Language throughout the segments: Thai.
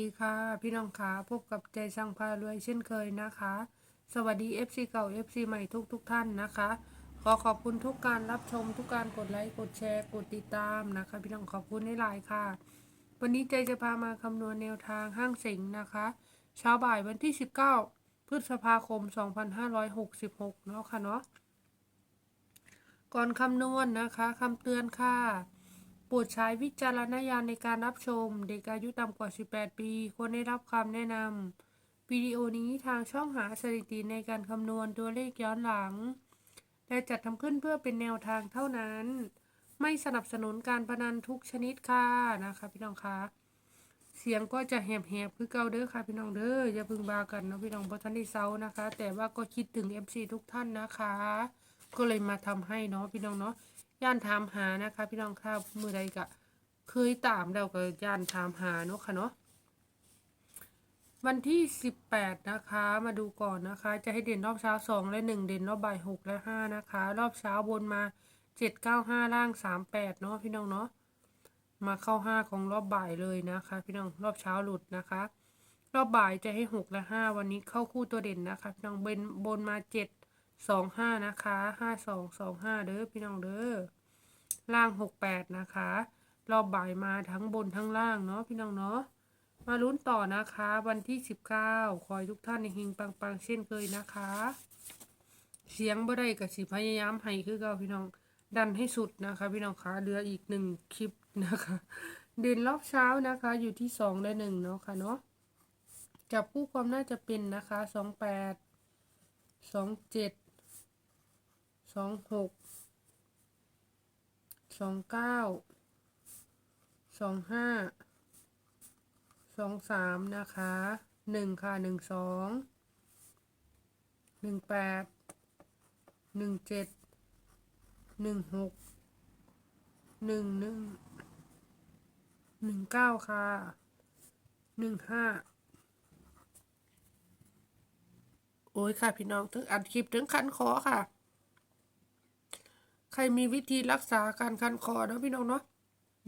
ดีค่ะ พี่น้องขาพบกับใจช่างพารวยเช่นเคยนะคะ สวัสดี FC เก่า FC ใหม่ทุกทุกท่านนะคะ ขอขอบคุณทุกการรับชมทุกการกดไลค์กดแชร์กดติดตามนะคะ พี่น้องขอบคุณในไลน์ค่ะ วันนี้ใจจะพามาคำนวณแนวทางห้างสิงห์นะคะเช้าบ่ายวันที่ 19 พฤษภาคม 2566 เนาะค่ะเนาะก่อนคำนวณนะคะคำเตือนค่ะ รดใช้วิจารณญาณในการรับชม เด็กอายุต่ำกว่า 18 ปีควรได้รับคำแนะนำวิดีโอนี้ทางช่องหาสถิติในการคำนวณตัวเลขย้อนหลัง และจัดทำขึ้นเพื่อเป็นแนวทางเท่านั้น ไม่สนับสนุนการพนันทุกชนิดค่ะนะคะพี่น้องคะเสียงก็จะแหบๆคือเก่าเด้อค่ะพี่น้องเด้ออย่าพึ่งบากันนะพี่น้องเพราะท่านได้เซานะคะ แต่ว่าก็คิดถึง FC ทุกท่านนะคะ ก็เลยมาทำให้เนาะพี่น้องเนาะ ย่านถามหานะคะ พี่น้องครับมือใดกะเคยตามเราก็ย่านถามหาเนาะค่ะเนาะวันที่สิบแปดนะคะ มาดูก่อนนะคะ จะให้เด่นรอบเช้าสองและหนึ่งเด่นรอบบ่ายหกและห้านะคะ รอบเช้าบนมาเจ็ดเก้าห้าล่างสามแปดเนาะพี่น้องเนาะ มาเข้าห้าของรอบบ่ายเลยนะคะ พี่น้อง รอบเช้าหลุดนะคะ รอบบ่ายจะให้หกและห้าวันนี้เข้าคู่ตัวเด่นนะคะพี่น้องเบนบนมาเจ็ดสองห้านะคะห้าสองสองห้าเด้อพี่น้องเด้อ ล่างหกแปดนะคะ รอบบ่ายมาทั้งบนทั้งล่างเนาะพี่น้องเนาะมาลุ้นต่อนะคะ วันที่สิบเก้าคอยทุกท่านในเฮงปังปังๆ เช่นเคยนะคะ เสียงบ่ได้กับสิพยายามให้คือเก่าพี่น้อง ดันให้สุดนะคะ พี่น้องคะเหลืออีกหนึ่งคลิปนะคะเด่นรอบเช้านะคะ อยู่ที่สองและหนึ่งเนาะค่ะเนาะจับคู่ความน่าจะเป็นนะคะสองแปดสองเจ็ดสองหก สองเก้าสองห้าสองสามนะคะหนึ่งค่ะหนึ่งสองหนึ่งแปดหนึ่งเจ็ดหนึ่งหกหนึ่งหนึ่งหนึ่งเก้าค่ะหนึ่งห้าโอ้ยค่ะพี่น้องถึงอัดคลิปถึงคันคอค่ะ ใครมีวิธีรักษาการคันคอเนาะพี่น้องเนาะ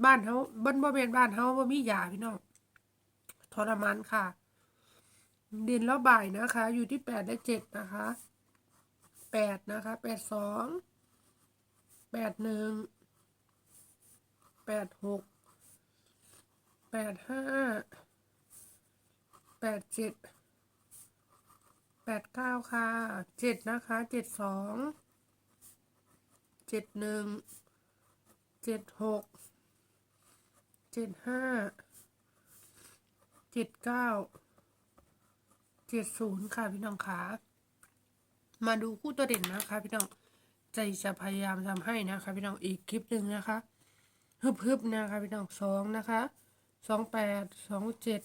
บ้านเขาบ้านบ่เป็นบ้านเขาบ่มียาพี่น้องทรมานค่ะ ดินรอบบ่ายนะคะ อยู่ที่แปดและเจ็ดนะคะแปดนะคะแปดสองแปดหนึ่งแปดหกแปดห้าแปดเจ็ดแปดเก้าค่ะเจ็ดนะคะเจ็ดสอง เจ็ดหนึ่งเจ็ดหกเจ็ดห้าเจ็ดเก้าเจ็ดศูนย์ค่ะพี่น้องคะมาดูคู่ตัวเด่นนะคะพี่น้องใจจะพยายามทำให้นะคะพี่น้องอีกคลิปหนึ่งนะคะฮึบฮึบนะคะพี่น้องสองนะคะสองแปดสองเจ็ด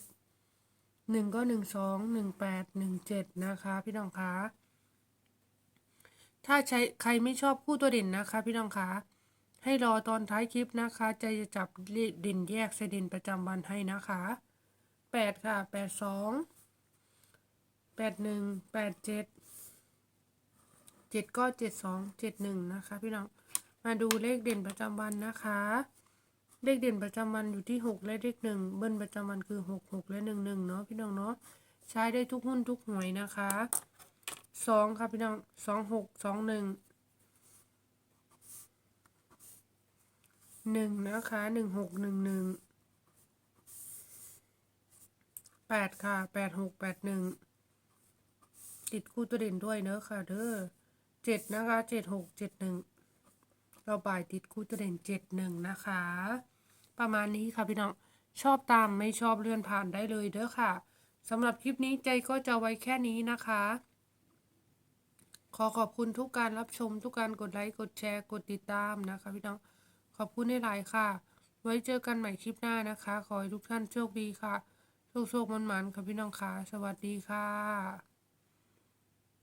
หนึ่งก็หนึ่งสองหนึ่งแปดหนึ่งเจ็ดนะคะ พี่น้องคะ ถ้าใช้ใครไม่ชอบคู่ตัวเด่นนะคะ พี่น้องคะให้รอตอนท้ายคลิปนะคะใจจะจับเลขเด่นแยกเสเด่นประจำวันให้นะคะแปดค่ะแปดสองแปดหนึ่งแปดเจ็ดเจ็ดก็เจ็ดสองเจ็ดหนึ่งนะคะ พี่น้องมาดูเลขเด่นประจำวันนะคะ เลขเด่นประจำวันอยู่ที่หกและเลขหนึ่งเบิ้ลประจำวันคือหกหกและหนึ่งหนึ่งเนาะพี่น้องเนาะใช้ได้ทุกหุ้นทุกหวยนะคะ สองครับพี่น้องสองหกสองหนึ่งหนึ่งนะคะหนึ่งหกหนึ่งหนึ่งแปดค่ะแปดหกแปดหนึ่งติดคู่ตัวเด่นด้วยเนอะค่ะเด้อเจ็ดนะคะเจ็ดหกเจ็ดหนึ่งเราบ่ายติดคู่ตัวเด่นเจ็ดหนึ่งนะคะ ประมาณนี้ค่ะพี่น้องชอบตามไม่ชอบเลื่อนผ่านได้เลยเด้อค่ะสำหรับคลิปนี้ใจก็จะไว้แค่นี้นะคะ ขอขอบคุณทุกการรับชม ทุกการกดไลค์ กดแชร์ กดติดตามนะคะพี่น้อง ขอบคุณในหลายๆค่ะ ไว้เจอกันใหม่คลิปหน้านะคะ ขอให้ทุกท่านโชคดีค่ะ โชคโชคมันๆค่ะพี่น้องค่ะ สวัสดีค่ะ